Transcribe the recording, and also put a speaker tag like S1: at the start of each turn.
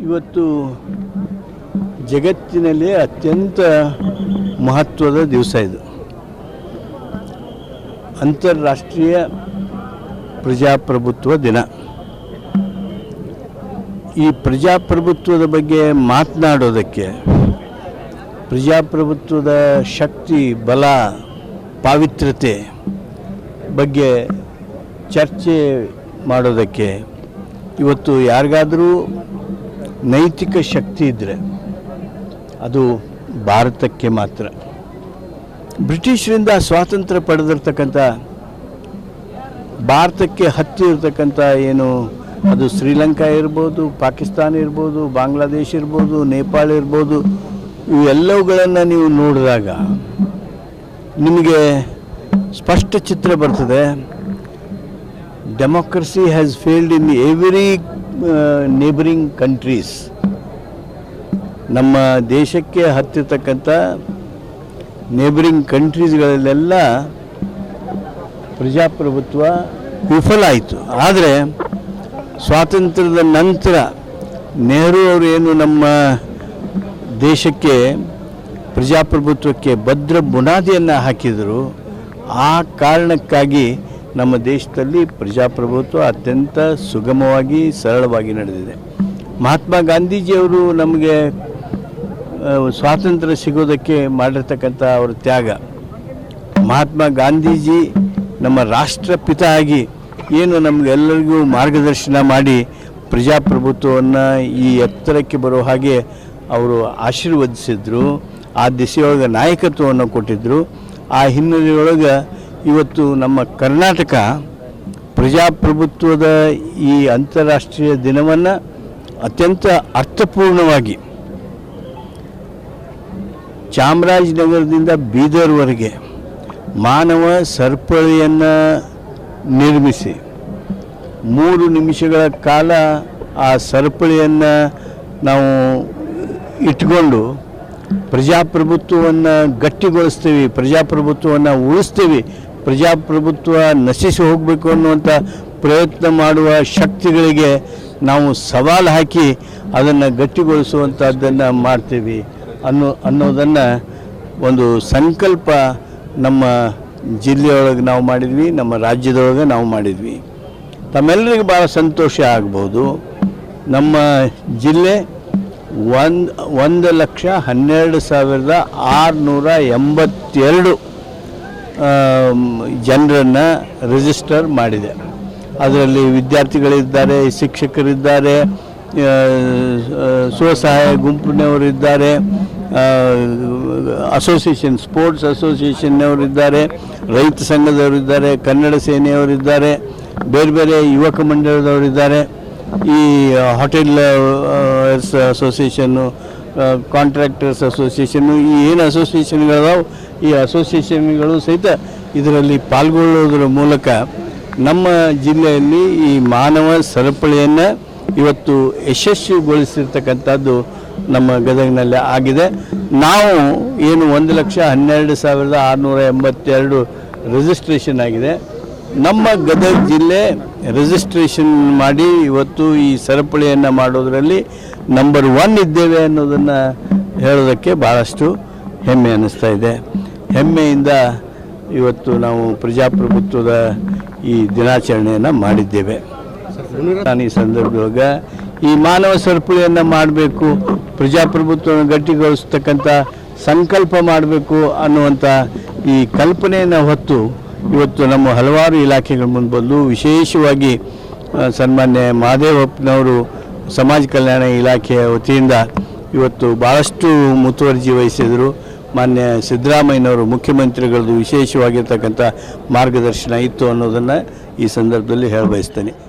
S1: ಇವತ್ತು ಜಗತ್ತಿನಲ್ಲಿ ಅತ್ಯಂತ ಮಹತ್ವದ ದಿವಸ ಇದು. ಅಂತಾರಾಷ್ಟ್ರೀಯ ಪ್ರಜಾಪ್ರಭುತ್ವ ದಿನ. ಈ ಪ್ರಜಾಪ್ರಭುತ್ವದ ಬಗ್ಗೆ ಮಾತನಾಡೋದಕ್ಕೆ ಪ್ರಜಾಪ್ರಭುತ್ವದ ಶಕ್ತಿ, ಬಲ, ಪಾವಿತ್ರ್ಯತೆ ಬಗ್ಗೆ ಚರ್ಚೆ ಮಾಡೋದಕ್ಕೆ ಇವತ್ತು ಯಾರಿಗಾದರೂ ನೈತಿಕ ಶಕ್ತಿ ಇದ್ದರೆ ಅದು ಭಾರತಕ್ಕೆ ಮಾತ್ರ. ಬ್ರಿಟಿಷರಿಂದ ಸ್ವಾತಂತ್ರ್ಯ ಪಡೆದಿರ್ತಕ್ಕಂಥ ಭಾರತಕ್ಕೆ ಹತ್ತಿರತಕ್ಕಂಥ ಏನು, ಅದು ಶ್ರೀಲಂಕಾ ಇರ್ಬೋದು, ಪಾಕಿಸ್ತಾನ ಇರ್ಬೋದು, ಬಾಂಗ್ಲಾದೇಶ್ ಇರ್ಬೋದು, ನೇಪಾಳ ಇರ್ಬೋದು, ಇವೆಲ್ಲವುಗಳನ್ನು ನೀವು ನೋಡಿದಾಗ ನಿಮಗೆ ಸ್ಪಷ್ಟ ಚಿತ್ರ ಬರ್ತದೆ. Democracy has failed in every neighbouring countries ನಮ್ಮ ದೇಶಕ್ಕೆ ಹತ್ತಿರತಕ್ಕಂಥ ನೇಬರಿಂಗ್ ಕಂಟ್ರೀಸ್ಗಳಲ್ಲೆಲ್ಲ ಪ್ರಜಾಪ್ರಭುತ್ವ ವಿಫಲ ಆಯಿತು. ಆದರೆ ಸ್ವಾತಂತ್ರ್ಯದ ನಂತರ ನೆಹರು ಅವರು ಏನು ನಮ್ಮ ದೇಶಕ್ಕೆ ಪ್ರಜಾಪ್ರಭುತ್ವಕ್ಕೆ ಭದ್ರ ಬುನಾದಿಯನ್ನು ಹಾಕಿದರು, ಆ ಕಾರಣಕ್ಕಾಗಿ ನಮ್ಮ ದೇಶದಲ್ಲಿ ಪ್ರಜಾಪ್ರಭುತ್ವ ಅತ್ಯಂತ ಸುಗಮವಾಗಿ, ಸರಳವಾಗಿ ನಡೆದಿದೆ. ಮಹಾತ್ಮ ಗಾಂಧೀಜಿಯವರು ನಮಗೆ ಸ್ವಾತಂತ್ರ್ಯ ಸಿಗೋದಕ್ಕೆ ಮಾಡಿರ್ತಕ್ಕಂಥ ಅವರ ತ್ಯಾಗ. ಮಹಾತ್ಮ ಗಾಂಧೀಜಿ ನಮ್ಮ ರಾಷ್ಟ್ರಪಿತ ಆಗಿ ಏನು ನಮಗೆಲ್ಲರಿಗೂ ಮಾರ್ಗದರ್ಶನ ಮಾಡಿ ಪ್ರಜಾಪ್ರಭುತ್ವವನ್ನು ಈ ಎತ್ತರಕ್ಕೆ ಬರೋ ಹಾಗೆ ಅವರು ಆಶೀರ್ವದಿಸಿದ್ರು. ಆ ದಿಸೆಯೊಳಗೆ ನಾಯಕತ್ವವನ್ನು ಕೊಟ್ಟಿದ್ದರು ಆ ಹಿನ್ನೆಲೆಯೊಳಗೆ ಇವತ್ತು ನಮ್ಮ ಕರ್ನಾಟಕ ಪ್ರಜಾಪ್ರಭುತ್ವದ ಈ ಅಂತಾರಾಷ್ಟ್ರೀಯ ದಿನವನ್ನು ಅತ್ಯಂತ ಅರ್ಥಪೂರ್ಣವಾಗಿ ಚಾಮರಾಜನಗರದಿಂದ ಬೀದರ್ವರೆಗೆ ಮಾನವ ಸರಪಳಿಯನ್ನು ನಿರ್ಮಿಸಿ ಮೂರು ನಿಮಿಷಗಳ ಕಾಲ ಆ ಸರಪಳಿಯನ್ನು ನಾವು ಇಟ್ಕೊಂಡು ಪ್ರಜಾಪ್ರಭುತ್ವವನ್ನು ಗಟ್ಟಿಗೊಳಿಸ್ತೀವಿ, ಪ್ರಜಾಪ್ರಭುತ್ವವನ್ನು ಉಳಿಸ್ತೀವಿ ಪ್ರಜಾಪ್ರಭುತ್ವ ನಶಿಸಿ ಹೋಗಬೇಕು ಅನ್ನುವಂಥ ಪ್ರಯತ್ನ ಮಾಡುವ ಶಕ್ತಿಗಳಿಗೆ ನಾವು ಸವಾಲು ಹಾಕಿ ಅದನ್ನು ಗಟ್ಟಿಗೊಳಿಸುವಂಥದ್ದನ್ನು ಮಾಡ್ತೀವಿ ಅನ್ನೋ, ಅನ್ನೋದನ್ನು ಒಂದು ಸಂಕಲ್ಪ ನಮ್ಮ ಜಿಲ್ಲೆಯೊಳಗೆ ನಾವು ಮಾಡಿದ್ವಿ, ನಮ್ಮ ರಾಜ್ಯದೊಳಗೆ ನಾವು ಮಾಡಿದ್ವಿ. ತಮ್ಮೆಲ್ಲರಿಗೂ ಭಾಳ ಸಂತೋಷ ಆಗ್ಬೋದು. ನಮ್ಮ ಜಿಲ್ಲೆ ಒಂದು ಒಂದು ಲಕ್ಷ ಹನ್ನೆರಡು ಸಾವಿರದ ಆರುನೂರ ಎಂಬತ್ತೆರಡು ಜನರನ್ನು ರಿಜಿಸ್ಟರ್ ಮಾಡಿದೆ. ಅದರಲ್ಲಿ ವಿದ್ಯಾರ್ಥಿಗಳಿದ್ದಾರೆ, ಶಿಕ್ಷಕರಿದ್ದಾರೆ ಸ್ವಸಹಾಯ ಗುಂಪಿನವರಿದ್ದಾರೆ ಅಸೋಸಿಯೇಷನ್ ಸ್ಪೋರ್ಟ್ಸ್ ಅಸೋಸಿಯೇಷನ್ನವರಿದ್ದಾರೆ ರೈತ ಸಂಘದವರಿದ್ದಾರೆ, ಕನ್ನಡ ಸೇನೆಯವರಿದ್ದಾರೆ, ಬೇರೆ ಬೇರೆ ಯುವಕ ಮಂಡಳದವರಿದ್ದಾರೆ ಈ ಹೋಟೆಲ್ ಅಸೋಸಿಯೇಷನ್ನು ಕಾಂಟ್ರಾಕ್ಟರ್ಸ್ ಅಸೋಸಿಯೇಷನ್ನು ಈ ಏನು ಅಸೋಸಿಯೇಷನ್ಗಳದಾವು ಈ ಅಸೋಸಿಯೇಷನ್ಗಳು ಸಹಿತ ಇದರಲ್ಲಿ ಪಾಲ್ಗೊಳ್ಳುವುದರ ಮೂಲಕ ನಮ್ಮ ಜಿಲ್ಲೆಯಲ್ಲಿ ಈ ಮಾನವ ಸರಪಳಿಯನ್ನು ಇವತ್ತು ಯಶಸ್ವಿಗೊಳಿಸಿರ್ತಕ್ಕಂಥದ್ದು ನಮ್ಮ ಗದಗಿನಲ್ಲಿ ಆಗಿದೆ. ನಾವು ಏನು ಒಂದು ಲಕ್ಷ ಹನ್ನೆರಡು ಸಾವಿರದ ಆರುನೂರ ಎಂಬತ್ತೆರಡು ರಿಜಿಸ್ಟ್ರೇಷನ್ ಆಗಿದೆ. ನಮ್ಮ ಗದಗ ಜಿಲ್ಲೆ ರಿಜಿಸ್ಟ್ರೇಷನ್ ಮಾಡಿ ಇವತ್ತು ಈ ಸರಪಳಿಯನ್ನು ಮಾಡೋದರಲ್ಲಿ ನಂಬರ್ ಒನ್ ಇದ್ದೇವೆ ಅನ್ನೋದನ್ನು ಹೇಳೋದಕ್ಕೆ ಭಾಳಷ್ಟು ಹೆಮ್ಮೆ ಅನ್ನಿಸ್ತಾ ಇದೆ. ಹೆಮ್ಮೆಯಿಂದ ಇವತ್ತು ನಾವು ಪ್ರಜಾಪ್ರಭುತ್ವದ ಈ ದಿನಾಚರಣೆಯನ್ನು ಮಾಡಿದ್ದೇವೆ. ನಾನು ಈ ಸಂದರ್ಭದೊಳಗೆ ಈ ಮಾನವ ಸರಪಳಿಯನ್ನು ಮಾಡಬೇಕು, ಪ್ರಜಾಪ್ರಭುತ್ವವನ್ನು ಗಟ್ಟಿಗೊಳಿಸ್ತಕ್ಕಂಥ ಸಂಕಲ್ಪ ಮಾಡಬೇಕು ಅನ್ನುವಂಥ ಈ ಕಲ್ಪನೆಯನ್ನು ಹೊತ್ತು ಇವತ್ತು ನಮ್ಮ ಹಲವಾರು ಇಲಾಖೆಗಳ ಮುಂದೆ ಬಂದು ವಿಶೇಷವಾಗಿ ಸನ್ಮಾನ್ಯ ಮಹಾದೇವಪ್ಪನವರು ಸಮಾಜ ಕಲ್ಯಾಣ ಇಲಾಖೆಯ ವತಿಯಿಂದ ಇವತ್ತು ಭಾಳಷ್ಟು ಮುತುವರ್ಜಿ ವಹಿಸಿದರು. ಮಾನ್ಯ ಸಿದ್ದರಾಮಯ್ಯನವರು ಮುಖ್ಯಮಂತ್ರಿಗಳದ್ದು ವಿಶೇಷವಾಗಿರ್ತಕ್ಕಂಥ ಮಾರ್ಗದರ್ಶನ ಇತ್ತು ಅನ್ನೋದನ್ನು ಈ ಸಂದರ್ಭದಲ್ಲಿ ಹೇಳ ಬಯಸ್ತೇನೆ